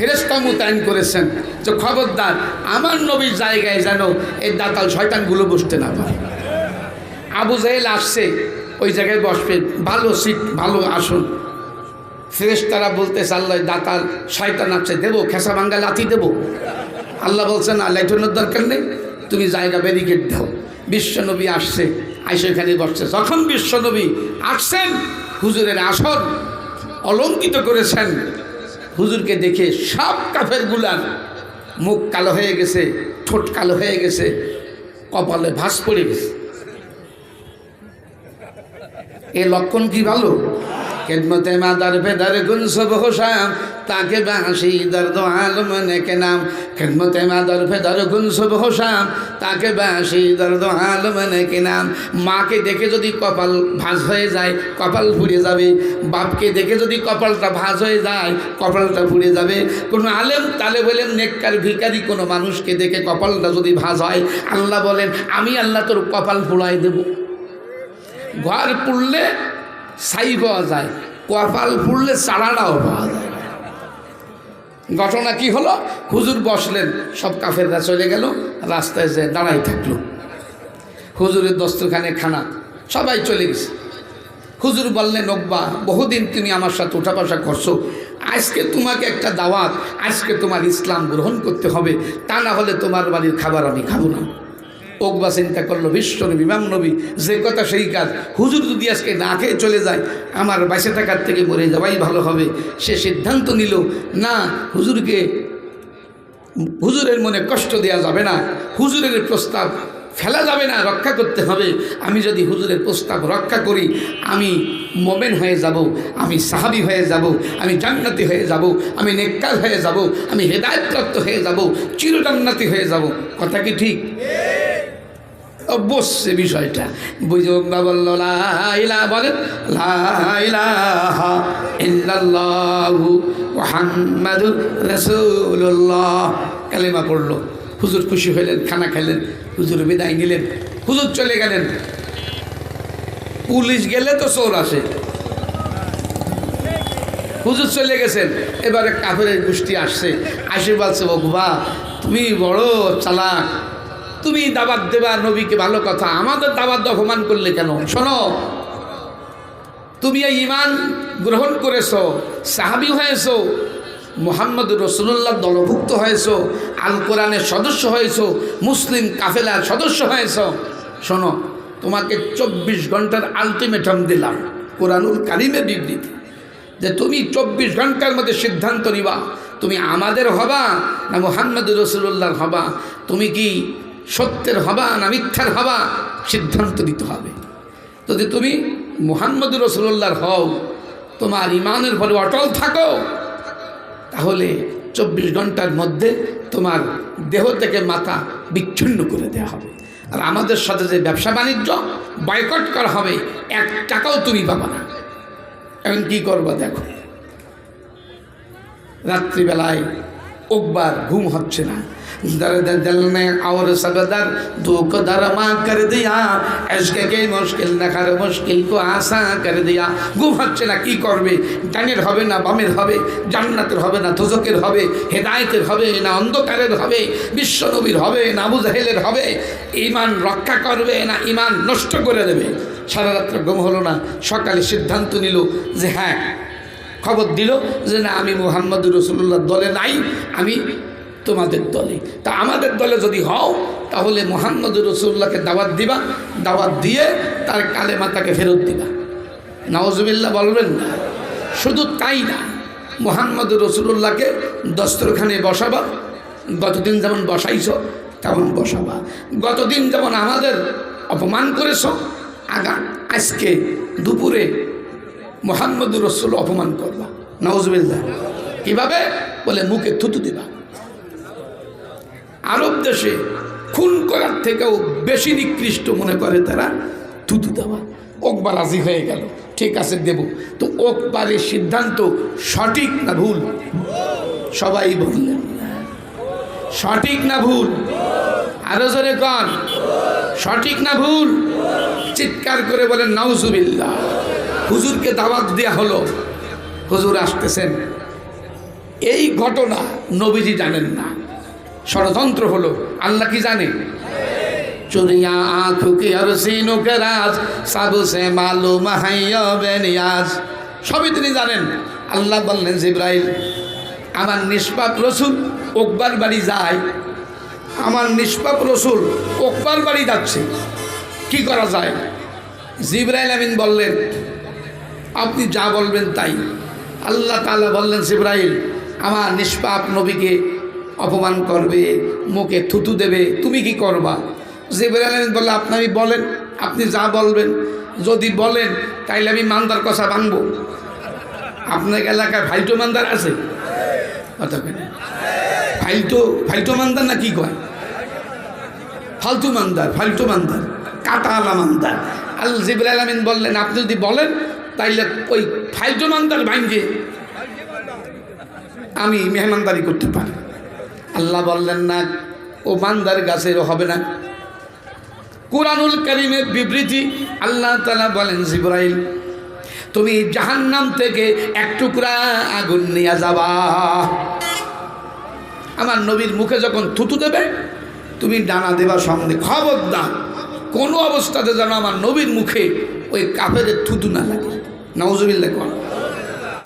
ফেরেস্তা মোতায়েন করেছেন যে খবরদার, আমার নবীর জায়গায় যেন এই দাতাল শয়তানগুলো বসতে না পারে। আবু জাহেল আসছে, ওই জায়গায় বসবে, ভালো সিট, ভালো আসুন। ফেরেস্তারা বলতে আল্লাহ দাতাল শয়তান আছে দেবো, খেসা ভাঙ্গা লাথি দেবো। আল্লাহ বলছেন আল্লাহ এটানোর দরকার নেই, তুমি জায়গা ব্যারিকেড দাও। বিশ্বনবী আসছে, আইসে এখানে বসছে। যখন বিশ্বনবী আসছেন, হুজুরের আসন অলঙ্কিত করেছেন হুজুরকে দেখে সব কাফেরগুলার মুখ কালো হয়ে গেছে, ঠোঁট কালো হয়ে গেছে, কপালে ভাস পড়ে গেছে। এ লক্ষণ কি ভালো? খেদমতে মাদার ভেদার গুণ সব হোসাম তাকে বাঁশি দর্দ আলম নেকে নাম। খেদমতে মাদার ফেদার গুন সব হোসাম তাকে বাঁশি দর্দ আলম নেকে নাম। মাকে দেখে যদি কপাল ভাঁজ হয়ে যায়, কপাল ফুরে যাবে। বাপকে দেখে যদি কপালটা ভাঁজ হয়ে যায়, কপালটা ফুরে যাবে। কোনো আলেম তালে বলেন, নেককার ভিকারি কোনো মানুষকে দেখে কপালটা যদি ভাঁজ হয়, আল্লাহ বলেন, আমি আল্লাহ তোর কপাল ফুলাই দেবো। ঘর পুড়লে ছাই পাওয়া যায়, কপাল পুড়লে চারাটাও পাওয়া যায়। ঘটনা কি হলো? হুজুর বসলেন, সব কাফেররা চলে গেল, রাস্তায় যে দাঁড়াই থাকল। হুজুরের দস্তখানে খানা, সবাই চলে গেছে। হুজুর বললেন নব্বা বহুদিন তুমি আমার সাথে উঠা বসা করছ। আজকে তোমাকে একটা দাওয়াত, আজকে তোমার ইসলাম গ্রহণ করতে হবে। তা না হলে তোমার বাড়ির খাবার আমি খাব না। ওকবা চিন্তা করল বিশ্বনবী ইমাম নবী, যে কথা সেই কাজ। হুজুর যদি আজকে না খেয়ে চলে যায়, আমার বাইশে থাকার থেকে মরে যাওয়াই ভালো হবে। সে সিদ্ধান্ত নিল, না, হুজুরকে, হুজুরের মনে কষ্ট দেওয়া যাবে না। হুজুরের প্রস্তাব ফেলা যাবে না, রক্ষা করতে হবে। আমি যদি হুজুরের প্রস্তাব রক্ষা করি, আমি মোমেন হয়ে যাব, আমি সাহাবি হয়ে যাব, আমি জান্নাতি হয়ে যাব, আমি নেককার হয়ে যাব, আমি হেদায়তপ্রাপ্ত হয়ে যাব, চিরজান্নাতি হয়ে যাব। কথা কি ঠিক? বসছে বিষয়টা। বুঝুক বা বলেন কালেমা পড়ল, হুজুর খুশি হইলেন, খানা খাইলেন, হুজুর বিদায় নিলেন, হুজুর চলে গেলেন। পুলিশ গেলে তো চোর আসে। হুজুর চলে গেছেন, এবারে কাফের গোষ্ঠী আসছে। আসে বলছে বকবা, তুমি বড় চালাক তুমি দাবাত দেবা নবীকে ভালো কথা। আমাদের দাবাত অপমান করলে কেন? শোনো, তুমি এই ইমান গ্রহণ করেছ, সাহাবি হয়েছ, মোহাম্মদ রসুল্লাহ দলভুক্ত হয়েছ আল কোরআনের সদস্য হয়েছ, মুসলিম কাফেলার সদস্য হয়েছ। শোনো, তোমাকে চব্বিশ ঘণ্টার আলটিমেটাম দিলাম, কোরআনুল কারিমের বিবৃতি, যে তুমি চব্বিশ ঘণ্টার মধ্যে সিদ্ধান্ত নিবা। তুমি আমাদের হবা না মোহাম্মদ রসুল্লাহর হবা? তুমি কি সত্যের হবা না মিথ্যার হবা সিদ্ধান্ত নিতে হবে। যদি তুমি মোহাম্মদ রসুল্লাহর হও, তোমার ইমানের ফলে অটল থাকো, তাহলে চব্বিশ ঘণ্টার মধ্যে তোমার দেহ থেকে মাথা বিচ্ছিন্ন করে দেওয়া হবে। আর আমাদের সাথে যে ব্যবসা বাণিজ্য বয়কট করা হবে, এক টাকাও তুমি পাবা না। এখন কী করবা দেখো? রাত্রিবেলায় একবার ঘুম হচ্ছে না दर्द दिल में और सब दर दुख दरमा कर दिया इश्क के मुश्किल न कर मुश्किल को आसान कर दिया ঘুম হচ্ছে না কি করবে ডানের হবে না বামের হবে জান্নাতের হবে না তোজকের হবে হেদায়েতের হবে না অন্ধকারের হবে বিশ্বনবীর হবে না আবু জাহেলের হবে ইমান রক্ষা করবে না ইমান নষ্ট করে দেবে সারা রাত্র ঘুম হলো না সকালে সিদ্ধান্ত নিল যে হ্যাঁ খবর দিল যে না, আমি মোহাম্মদ রসুল্লাহ দলে নাই, আমি তোমাদের দলে। তা আমাদের দলে যদি হও, তাহলে মোহাম্মদ রসুল্লাহকে দাওয়াত দিবা, দাওয়াত দিয়ে তার কালে মাতাকে ফেরত দিবা। নওয়াজবিল্লা বলবেন না। শুধু তাই না, মোহাম্মদ রসুল্লাহকে দস্তরখানে বসাবা, গতদিন যেমন বসাইছ, তেমন বসাবা। গতদিন যেমন আমাদের অপমান করেছ, আগা আজকে দুপুরে মোহাম্মদ রসুল অপমান করবা নওয়াজবিল্লা কীভাবে? বলে, মুখে থুতু দিবা। আরব দেশে খুন করার থেকেও বেশি নিকৃষ্ট মনে করে তারা থুতু দেওয়া। ওকবার রাজি হয়ে গেল। ঠিক আছে, দেব। তো ওকবারের সিদ্ধান্ত সঠিক না ভুল? সবাই বললেন, সঠিক না ভুল? আরও জোরে কন। সঠিক না ভুল? চিৎকার করে বলেন, নাউজুবিল্লাহ। হুজুরকে দাওয়াত দেওয়া হলো। হুজুর আসতেছেন। এই ঘটনা নবীজি জানেন না। ষড়যন্ত্র হলো। আল্লাহ কি জানে? চুরিয়া আঁখু কি আর সিনু কে রাজ সাবুসে মালুম হাইয়া বেনিয়াজ সবই তিনি জানেন। আল্লাহ বললেন, জিব্রাইল, আমার নিষ্পাপ রসুল ওকবার বাড়ি যায়। আমার নিষ্পাপ রসুল ওকবার বাড়ি যাচ্ছে। কি করা যায়? জিব্রাইল আমিন বললেন আপনি যা বলবেন তাই। আল্লাহ তাআলা বললেন, জিব্রাইল, আমার নিষ্পাপ নবীকে অপমান করবে, মুখে থুতু দেবে, তুমি কি করবা? জিব্রাইল আমিন বললে আপনি বলেন, আপনি যা বলবেন। যদি বলেন, তাইলে আমি মান্দার কথা ভাঙবো আপনার এলাকায় ফাইটো মান্দার আছে? কথা কেন ফাইটো ফাইটো মান্দার না কি কয়? ফালতু মান্দার ফালতু মান্দার কাটা আলা মান্দার। আল জিবুল আলমিন বললেন, আপনি যদি বলেন তাইলে ওই ফালতু মান্দার ভাঙ্গে আমি মেহমানদারি করতে পারি। আল্লাহ বললেন, না, ও মান্দার গাছের হবে না। কোরআনুল করিমের বিবৃতি আল্লাহ তালা বলেন, জিব্রাইল, তুমি জাহান্নাম থেকে এক টুকরা আগুন নিয়ে যাবা। আমার নবীর মুখে যখন থুতু দেবে, তুমি ডানা দেবা সামনে। খবরদার, কোনো অবস্থাতে যেন আমার নবীর মুখে ওই কাপের থুতু না লাগে। নওজবিল্লা কর